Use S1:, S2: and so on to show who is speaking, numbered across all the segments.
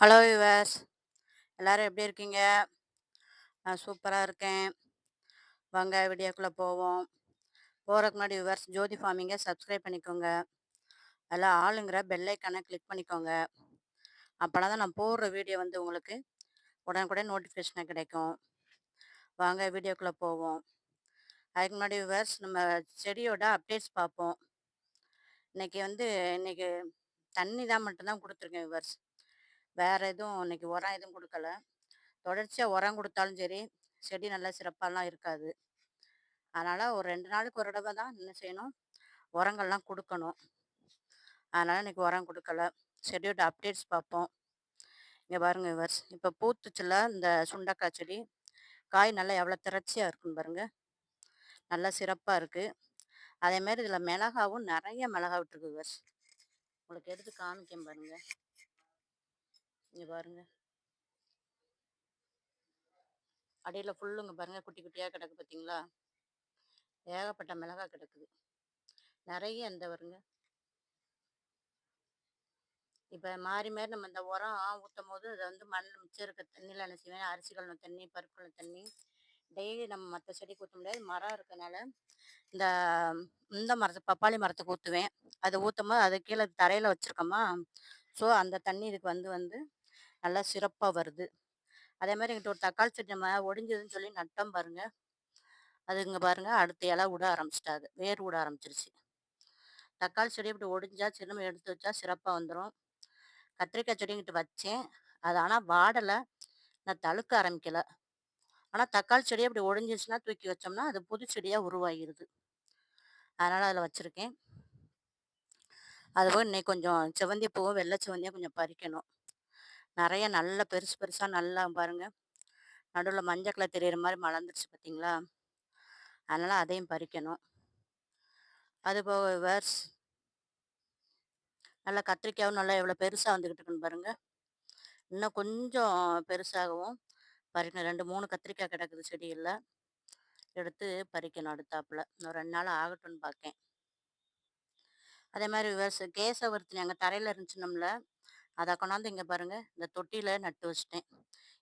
S1: Hello yours எல்லோரும் எப்படி இருக்கீங்க? நான் சூப்பராக இருக்கேன். வாங்க வீடியோக்குள்ளே போவோம். போகிறதுக்கு முன்னாடி யுவர்ஸ் ஜோதி ஃபார்மிங்கை சப்ஸ்கிரைப் பண்ணிக்கோங்க. அதில் ஆளுங்கிற பெல்லைக்கானை கிளிக் பண்ணிக்கோங்க. அப்போனா தான் நான் போடுற வீடியோ வந்து உங்களுக்கு உடனுக்குடன் நோட்டிஃபிகேஷனாக கிடைக்கும். வாங்க வீடியோக்குள்ளே போவோம். அதுக்கு முன்னாடி யுவர்ஸ் நம்ம செடியோட அப்டேட்ஸ் பார்ப்போம். இன்னைக்கு வந்து இன்றைக்கி தண்ணி தான் மட்டும்தான் கொடுத்துருக்கேன் யுவர்ஸ் வேறு எதுவும் இன்னைக்கு உரம் எதுவும் கொடுக்கல. தொடர்ச்சியாக உரம் கொடுத்தாலும் சரி செடி நல்லா சிறப்பாலாம் இருக்காது. அதனால் ஒரு ரெண்டு நாளுக்கு ஒரு தடவை தான் என்ன செய்யணும் உரங்கள்லாம் கொடுக்கணும். அதனால் இன்னைக்கு உரம் கொடுக்கல. செடியோட அப்டேட்ஸ் பார்ப்போம். இங்கே பாருங்க விவர்ஸ் இப்போ பூத்துச்சில் இந்த சுண்டக்காய் செடி காய் நல்லா எவ்வளோ திரட்சியாக இருக்குன்னு பாருங்க. நல்லா சிறப்பாக இருக்குது அதேமாரி இதில் மிளகாவும் நிறைய மிளகா விட்டுருக்கு விவர்ஸ். உங்களுக்கு எடுத்து காமிக்கேன் பாருங்கள் இங்கே பாருங்க. அடியில் ஃபுல்லுங்க பாருங்க குட்டி குட்டியாக கிடக்கு பார்த்தீங்களா ஏகப்பட்ட மிளகா கிடக்குது. நிறைய இந்த வருங்க. இப்போ மாறி மாறி நம்ம இந்த உரம் ஊற்றும் போது அதை வந்து மண் மிச்சம் இருக்க தண்ணியில் என்ன செய்வேன் அரிசி தண்ணி பருப்பு தண்ணி டெய்லி நம்ம மற்ற செடிக்கு ஊற்ற முடியாது. மரம் இருக்கனால இந்த இந்த மரத்தை பப்பாளி மரத்துக்கு ஊற்றுவேன் அதை ஊற்றும் போது அது கீழே தரையில் வச்சுருக்கோமா? ஸோ அந்த தண்ணி இதுக்கு வந்து வந்து நல்லா சிறப்பாக வருது. அதே மாதிரி எங்கிட்ட ஒரு தக்காளி செடி நம்ம ஒடிஞ்சதுன்னு சொல்லி நட்டம் பாருங்க. அதுங்க பாருங்க அடுத்த இலை விட ஆரம்பிச்சிட்டாது வேர் விட ஆரம்பிச்சிருச்சு. தக்காளி செடி இப்படி ஒடிஞ்சா சின்ன எடுத்து வச்சா சிறப்பாக வந்துடும் கத்திரிக்காய் செடிங்கிட்டு வச்சேன். அது ஆனால் வாடலை. நான் தழுக்க ஆரம்பிக்கல. ஆனால் தக்காளி செடி அப்படி ஒடிஞ்சிருச்சுன்னா தூக்கி வச்சோம்னா அது புது செடியாக உருவாகிருது. அதனால் அதில் வச்சுருக்கேன். அதுபோல் இன்னைக்கு கொஞ்சம் செவந்தி பூவும் வெள்ளை செவந்தியாக கொஞ்சம் பறிக்கணும். நிறைய நல்ல பெருசு பெருசாக நல்லா பாருங்க. நடுவில் மஞ்சள் கலர் தெரியிற மாதிரி மலர்ந்துருச்சு பார்த்தீங்களா அதனால் அதையும் பறிக்கணும். அது போக வேர்ஸ் நல்லா கத்திரிக்காயும் நல்லா எவ்வளோ பெருசாக வந்துக்கிட்டு இருக்குன்னு பாருங்க. இன்னும் கொஞ்சம் பெருசாகவும் பறிக்கணும். ரெண்டு மூணு கத்திரிக்காய் கிடக்குது செடியில். எடுத்து பறிக்கணும் அடுத்தாப்புல. இன்னும் ரெண்டு நாள் ஆகட்டும்னு பார்க்கேன் அதே மாதிரி விவச கேசவர்த்தினி அங்கே தரையில் இருந்துச்சு நம்மள அதை கொண்டாந்து இங்கே பாருங்கள் இந்த தொட்டியில் நட்டு வச்சிட்டேன்.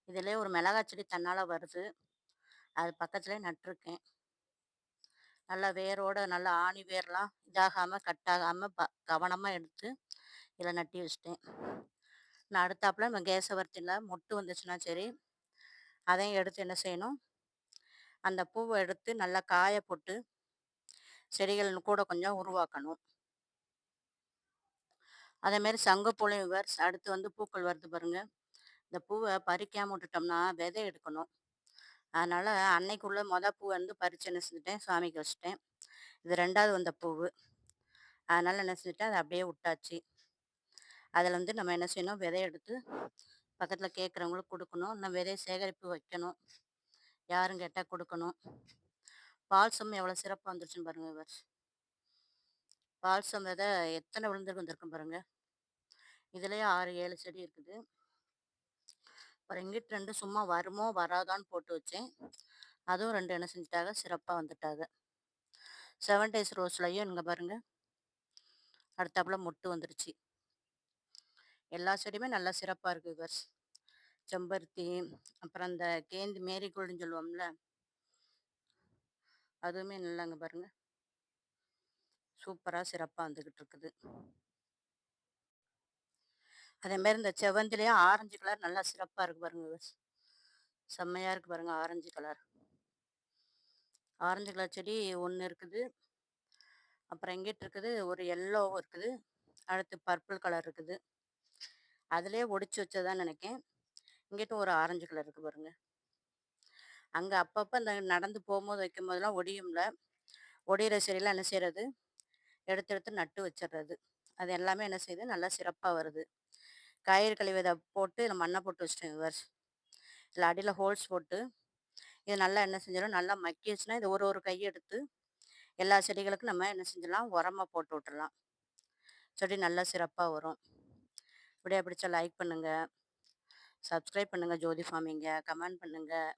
S1: இதிலே ஒரு மிளகாய் செடி தன்னால் வருது. அது பக்கத்துலேயே நட்டிருக்கேன். நல்லா வேரோட நல்லா ஆணி வேர்லாம் இதாகாமல் கட்டாகாமல் ப கவனமாக எடுத்து இதில் நட்டி வச்சிட்டேன். நான் அடுத்தாப்புல நம்ம கேசவர்த்தியில் மொட்டு வந்துச்சுன்னா சரி அதையும் எடுத்து என்ன செய்யணும்? அந்த பூவை எடுத்து நல்லா காய போட்டு செடிகள் கூட கொஞ்சம் உருவாக்கணும். அதேமாரி சங்குப்பூலையும் விவர்ஸ் அடுத்து வந்து பூக்கள் வருது பாருங்க. இந்த பூவை பறிக்காமல் விட்டுட்டோம்னா விதை எடுக்கணும். அதனால் அன்னைக்குள்ளே மொதல் பூ வந்து பறித்து என்ன செஞ்சுட்டேன் சாமிக்கு வச்சுட்டேன். இது ரெண்டாவது வந்த பூவு. அதனால் என்ன செஞ்சுட்டேன் அதை அப்படியே விட்டாச்சு. அதில் வந்து நம்ம என்ன செய்யணும் விதை எடுத்து பக்கத்தில் கேட்குறவங்களுக்கு கொடுக்கணும். இன்னும் விதை சேகரிப்பு வைக்கணும். யாரும் கேட்டால் கொடுக்கணும். பால்சம் எவ்வளோ சிறப்பாக வந்துருச்சுன்னு பாருங்க இவர். பால்சம் விதை எத்தனை விழுந்திருக்கு வந்திருக்கும் பாருங்க. இதுலேயே ஆறு ஏழு செடி இருக்குது. அப்புறம் இங்கிட்டு ரெண்டு சும்மா வருமோ வராதான்னு போட்டு வச்சேன். அதுவும் ரெண்டு என்ன செஞ்சிட்டாங்க சிறப்பாக வந்துட்டாங்க. செவன் டேஸ் ரோஸ்லையும் இங்கே பாருங்க. அடுத்தாப்புல மொட்டு வந்துருச்சு. எல்லா செடியுமே நல்லா சிறப்பாக இருக்குது கர்ஸ் செம்பருத்தி அப்புறம் அந்த கேந்தி மேரிகோல்டுன்னு சொல்லுவோம்ல. அதுவுமே நல்லாங்க பாருங்கள் சூப்பராக சிறப்பாக வந்துக்கிட்டு இருக்குது அதேமாரி இந்த செவந்திலையும் ஆரஞ்சு கலர் நல்லா சிறப்பாக இருக்குது பாருங்க செம்மையாக இருக்குது பாருங்க ஆரஞ்சு கலர். ஆரஞ்சு கலர் செடி ஒன்று இருக்குது. அப்புறம் எங்கிட்ட இருக்குது ஒரு எல்லோவும் இருக்குது. அடுத்து பர்பிள் கலர் இருக்குது. அதிலே ஒடிச்சு வச்சதான் நினைக்கேன். இங்கிட்ட ஒரு ஆரஞ்சு கலர் இருக்குது பாருங்க. அங்கே அப்பப்போ இந்த நடந்து போகும்போது வைக்கும் போதெல்லாம் ஒடியும்ல. ஒடிகிற செடியெலாம் என்ன செய்யறது எடுத்து எடுத்து நட்டு வச்சிடுறது அது எல்லாமே என்ன செய்யுது நல்லா சிறப்பாக வருது. கயிறு கழிவு இதை போட்டு நம்ம மண்ணை போட்டு வச்சிட்டேன் விவர்ஸ் இதில் அடியில் ஹோல்ஸ் போட்டு இது நல்லா என்ன செஞ்சிடும் நல்லா மக்கிடுச்சுன்னா இது ஒரு ஒரு கை எடுத்து எல்லா செடிகளுக்கும் நம்ம என்ன செஞ்சிடலாம் உரமாக போட்டு விட்டுடலாம். செடி நல்லா சிறப்பாக வரும். இப்படியே பிடிச்சா லைக் பண்ணுங்கள் சப்ஸ்கிரைப் பண்ணுங்கள் ஜோதி ஃபார்மிங்க. கமெண்ட் பண்ணுங்கள்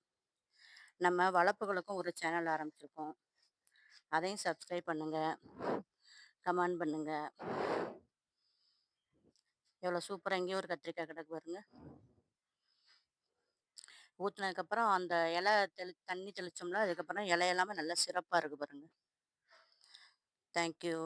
S1: நம்ம வளர்ப்புகளுக்கும் ஒரு சேனல் ஆரம்பிச்சிருக்கோம். அதையும் சப்ஸ்கிரைப் பண்ணுங்கள் கமெண்ட் பண்ணுங்கள் எவ்வளோ சூப்பராக இங்கேயும் ஒரு கத்திரிக்காய் கிடக்கு பாருங்க. ஊற்றுனதுக்கப்புறம் அந்த இலை தெளி தண்ணி தெளித்தோம்ல அதுக்கப்புறம் இலை எல்லாமே நல்லா சிறப்பாக இருக்குது பாருங்க. தேங்க்யூ